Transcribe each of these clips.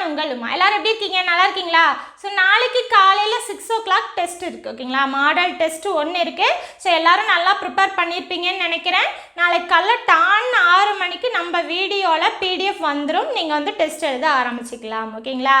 நான் உங்கள் உமா எல்லாரும் எப்படி இருக்கீங்க? நல்லா இருக்கீங்களா? ஸோ நாளைக்கு காலையில் சிக்ஸ் ஓ கிளாக் டெஸ்ட் இருக்குது ஓகேங்களா மாடல் டெஸ்ட் ஒன்று இருக்குது ஸோ எல்லாரும் நல்லா ப்ரிப்பேர் பண்ணியிருப்பீங்கன்னு நினைக்கிறேன். நாளைக்கு காலைல டான் ஆறு மணிக்கு நம்ம வீடியோவில் பிடிஎஃப் வந்துடும் நீங்கள் வந்து டெஸ்ட் எழுத ஆரம்பிச்சிக்கலாம் ஓகேங்களா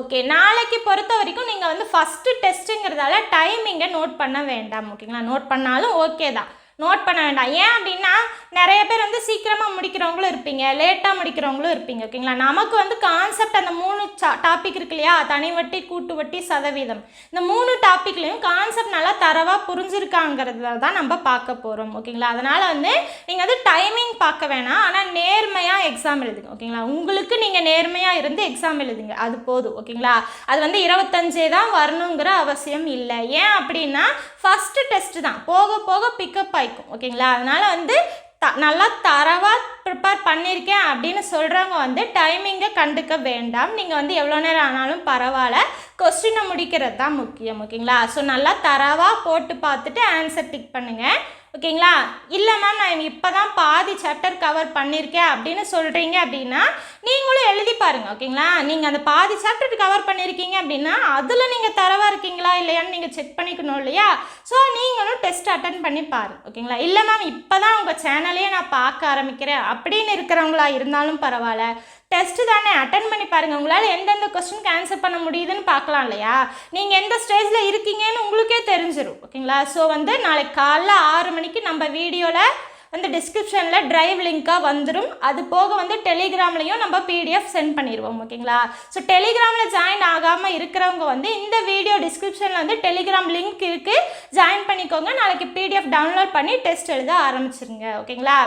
ஓகே நாளைக்கு பொறுத்த வரைக்கும் நீங்கள் வந்து ஃபஸ்ட்டு டெஸ்ட்டுங்கிறதால டைமிங்கை நோட் பண்ண வேண்டாம் ஓகேங்களா நோட் பண்ணாலும் ஓகே தான். நோட் பண்ண வேண்டாம். ஏன் அப்படின்னா நிறைய பேர் வந்து சீக்கிரமாக முடிக்கிறவங்களும் இருப்பீங்க லேட்டாக முடிக்கிறவங்களும் இருப்பீங்க ஓகேங்களா நமக்கு வந்து கான்செப்ட் அந்த மூணு டாபிக் இருக்கு இல்லையா? தனி வட்டி கூட்டு வட்டி சதவீதம். இந்த மூணு டாப்பிக்லையும் கான்செப்ட் நல்லா தரவாக புரிஞ்சிருக்காங்கிறத தான் நம்ம பார்க்க போகிறோம் ஓகேங்களா அதனால் வந்து நீங்கள் வந்து டைமிங் பார்க்க வேணாம். ஆனால் நேர்மையாக எக்ஸாம் எழுதுங்க ஓகேங்களா உங்களுக்கு நீங்கள் நேர்மையாக இருந்து எக்ஸாம் எழுதுங்க. அது போதும் ஓகேங்களா அது வந்து இருபத்தஞ்சே தான் வரணுங்கிற அவசியம் இல்லை. ஏன் அப்படின்னா ஃபஸ்ட்டு டெஸ்ட்டு தான். போக போக பிக்கப் ஆயிக்கும் ஓகேங்களா? அதனால் வந்து த நல்லா தரவாக ப்ரிப்பேர் பண்ணியிருக்கேன் அப்படின்னு சொல்கிறவங்க வந்து டைமிங்கை கண்டுக்க வேண்டாம். நீங்கள் வந்து எவ்வளோ நேரம் ஆனாலும் பரவாயில்ல. கொஸ்டினை முடிக்கிறது தான் முக்கியம் ஓகேங்களா? ஸோ நல்லா தரவாக போட்டு பார்த்துட்டு ஆன்சர் டிக் பண்ணுங்கள் ஓகேங்களா? இல்லை மேம் நான் இப்போ தான் பாதி சாப்டர் கவர் பண்ணியிருக்கேன் அப்படின்னு சொல்கிறீங்க அப்படின்னா நீங்களும் எழுதி பாருங்கள் ஓகேங்களா? நீங்கள் அந்த பாதி சாப்டர் கவர் பண்ணியிருக்கீங்க அப்படின்னா அதில் நீங்கள் தரவாக இருக்கீங்களா இல்லையான்னு நீங்கள் செக் பண்ணிக்கணும் இல்லையா? ஸோ நீங்களும் டெஸ்ட் அட்டன் பண்ணி பாருங்கள் ஓகேங்களா? இல்லை மேம் இப்போ தான் உங்கள் சேனலே நான் பார்க்க ஆரம்பிக்கிறேன். அப்படின்னு இருக்கிறவங்களா இருந்தாலும் பரவாயில்ல. டெஸ்ட்டு தானே? அட்டன் பண்ணி பாருங்கள் உங்களால் எந்தெந்த கொஸ்டினுக்கு ஆன்சர் பண்ண முடியுதுன்னு பார்க்கலாம் இல்லையா? நீங்கள் எந்த ஸ்டேஜில் இருக்கீங்கன்னு உங்களுக்கே தெரிஞ்சிடும் ஓகேங்களா? ஸோ வந்து நாளைக்கு காலைல ஆறு மணிக்கு நம்ம வீடியோவில் வந்து டிஸ்கிரிப்ஷனில் ட்ரைவ் லிங்க்காக வந்துடும் அது போக வந்து டெலிகிராம்லேயும் நம்ம பிடிஎஃப் சென்ட் பண்ணிடுவோம் ஓகேங்களா? ஸோ டெலிகிராமில் ஜாயின் ஆகாமல் இருக்கிறவங்க வந்து இந்த வீடியோ டிஸ்கிரிப்ஷனில் வந்து டெலிகிராம் லிங்க் இருக்குது ஜாயின் பண்ணிக்கோங்க. நாளைக்கு பிடிஎஃப் டவுன்லோட் பண்ணி டெஸ்ட் எழுத ஆரம்பிச்சிருங்க. ஓகேங்களா?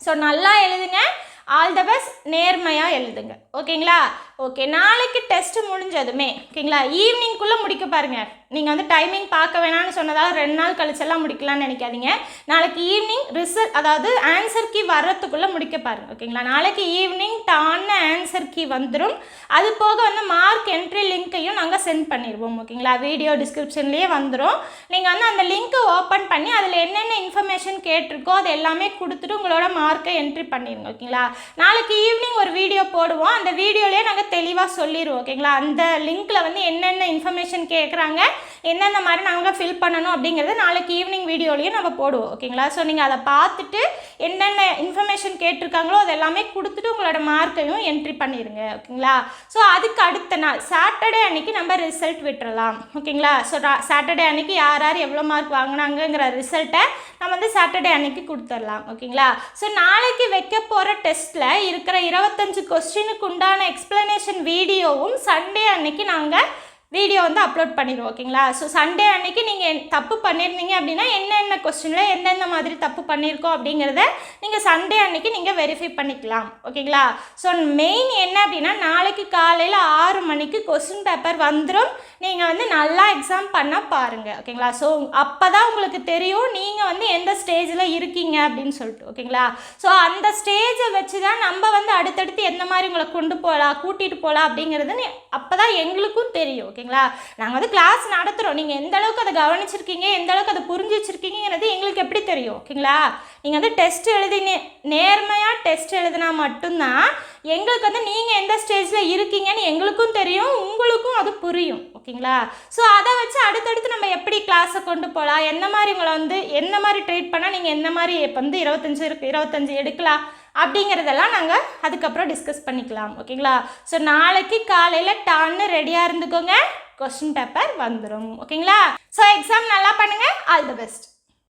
ஸோ நல்லா எழுதுங்க. ஆல் த பெஸ்ட் நேர்மையாக எழுதுங்க. ஓகேங்களா ஓகே நாளைக்கு டெஸ்ட் முடிஞ்சதுமே ஓகேங்களா ஈவினிங்குள்ளே முடிக்க பாருங்கள் நீங்கள் வந்து டைமிங் பார்க்க வேணாம்னு சொன்னதால் ரெண்டு நாள் கழிச்செல்லாம் முடிக்கலாம்னு நினைக்காதீங்க. நாளைக்கு ஈவினிங் ரிசல்ட் அதாவது ஆன்சர் கீ வர்றதுக்குள்ளே முடிக்க பாருங்கள் ஓகேங்களா நாளைக்கு ஈவினிங் டான்னு ஆன்சர் கீ வந்துடும் அது போக வந்து மார்க் என்ட்ரி லிங்க்கையும் நாங்கள் சென்ட் பண்ணிடுவோம் ஓகேங்களா வீடியோ டிஸ்கிரிப்ஷன்லேயே வந்துடும் நீங்கள் வந்து அந்த லிங்க்கை ஓப்பன் பண்ணி அதில் என்னென்ன இன்ஃபர்மேஷன் கேட்டிருக்கோ அது எல்லாமே கொடுத்துட்டு உங்களோட மார்க்கை என்ட்ரி பண்ணிடுங்க ஓகேங்களா நாளைக்கு ஈவினிங் ஒரு வீடியோ போடுவோம். அந்த வீடியோலேயே நாங்கள் தெளிவாக சொல்லிடுவோம் ஓகேங்களா அந்த லிங்க்கில் வந்து என்னென்ன இன்ஃபர்மேஷன் கேட்குறாங்க என்னென்ன மாதிரி நாங்கள் ஃபில் பண்ணணும் அப்படிங்கிறது நாளைக்கு ஈவினிங் வீடியோலையும் நம்ம போடுவோம் ஓகேங்களா ஸோ நீங்கள் அதை பார்த்துட்டு என்னென்ன இன்ஃபர்மேஷன் கேட்டிருக்காங்களோ அது எல்லாமே கொடுத்துட்டு உங்களோட மார்க்கையும் என்ட்ரி பண்ணிடுங்க ஓகேங்களா ஸோ அதுக்கு அடுத்த நாள் சாட்டர்டே அன்னைக்கு நம்ம ரிசல்ட் விட்டுறலாம் ஓகேங்களா ஸோ சாட்டர்டே அன்னைக்கு யார் யார் எவ்வளோ மார்க் வாங்கினாங்கங்கிற ரிசல்ட்டை நம்ம வந்து சாட்டர்டே அன்னைக்கு கொடுத்துடலாம் ஓகேங்களா ஸோ நாளைக்கு வைக்க போகிற டெஸ்ட்டில் இருக்கிற இருபத்தஞ்சு கொஸ்டினுக்கு உண்டான எக்ஸ்ப்ளனேஷன் வீடியோவும் சண்டே அன்னைக்கு நாங்கள் வீடியோ வந்து அப்லோட் பண்ணிடுவோம் ஓகேங்களா ஸோ சண்டே அன்னைக்கு நீங்கள் தப்பு பண்ணியிருந்தீங்க அப்படின்னா என்னென்ன கொஸ்டினில் எந்தெந்த மாதிரி தப்பு பண்ணியிருக்கோம் அப்படிங்கிறத நீங்கள் சண்டே அன்னைக்கு நீங்கள் வெரிஃபை பண்ணிக்கலாம் ஓகேங்களா ஸோ மெயின் என்ன அப்படின்னா நாளைக்கு காலையில் ஆறு மணிக்கு கொஸ்டின் பேப்பர் வந்துடும் நீங்கள் வந்து நல்லா எக்ஸாம் பண்ண பாருங்கள் ஓகேங்களா ஸோ அப்போ தான் உங்களுக்கு தெரியும் நீங்கள் வந்து எந்த ஸ்டேஜில் இருக்கீங்க அப்படின்னு சொல்லிட்டு ஓகேங்களா ஸோ அந்த ஸ்டேஜை வச்சு தான் நம்ம வந்து அடுத்தடுத்து எந்த மாதிரி உங்களை கொண்டு போகலாம் கூட்டிகிட்டு போகலாம் அப்படிங்கிறது அப்போ தான் எங்களுக்கும் தெரியும் ஓகே ஓகேங்களா நாங்கள் வந்து கிளாஸ் நடத்துகிறோம் நீங்கள் எந்த அளவுக்கு அதை கவனிச்சிருக்கீங்க எந்த அளவுக்கு அதை புரிஞ்சு வச்சுருக்கீங்கிறது எங்களுக்கு எப்படி தெரியும் ஓகேங்களா? நீங்கள் வந்து டெஸ்ட் எழுதி நே நேர்மையாக டெஸ்ட் எழுதினா மட்டும்தான் எங்களுக்கு வந்து நீங்கள் எந்த ஸ்டேஜில் இருக்கீங்கன்னு எங்களுக்கும் தெரியும் உங்களுக்கும் அது புரியும் ஓகேங்களா? ஸோ அதை வச்சு அடுத்தடுத்து நம்ம எப்படி கிளாஸை கொண்டு போகலாம் எந்த மாதிரி உங்களை வந்து எந்த மாதிரி ட்ரீட் பண்ணால் நீங்கள் எந்த மாதிரி இப்போ வந்து இருபத்தஞ்சு இருக்கு இருபத்தஞ்சு எடுக்கலாம்? அப்படிங்கிறதெல்லாம் நாங்கள் அதுக்கப்புறம் டிஸ்கஸ் பண்ணிக்கலாம் ஓகேங்களா ஸோ நாளைக்கு காலையில் டான்னு ரெடியாக இருந்துக்கோங்க. கொஸ்டின் பேப்பர் வந்துடும் ஓகேங்களா ஸோ எக்ஸாம் நல்லா பண்ணுங்கள் ஆல் தி பெஸ்ட்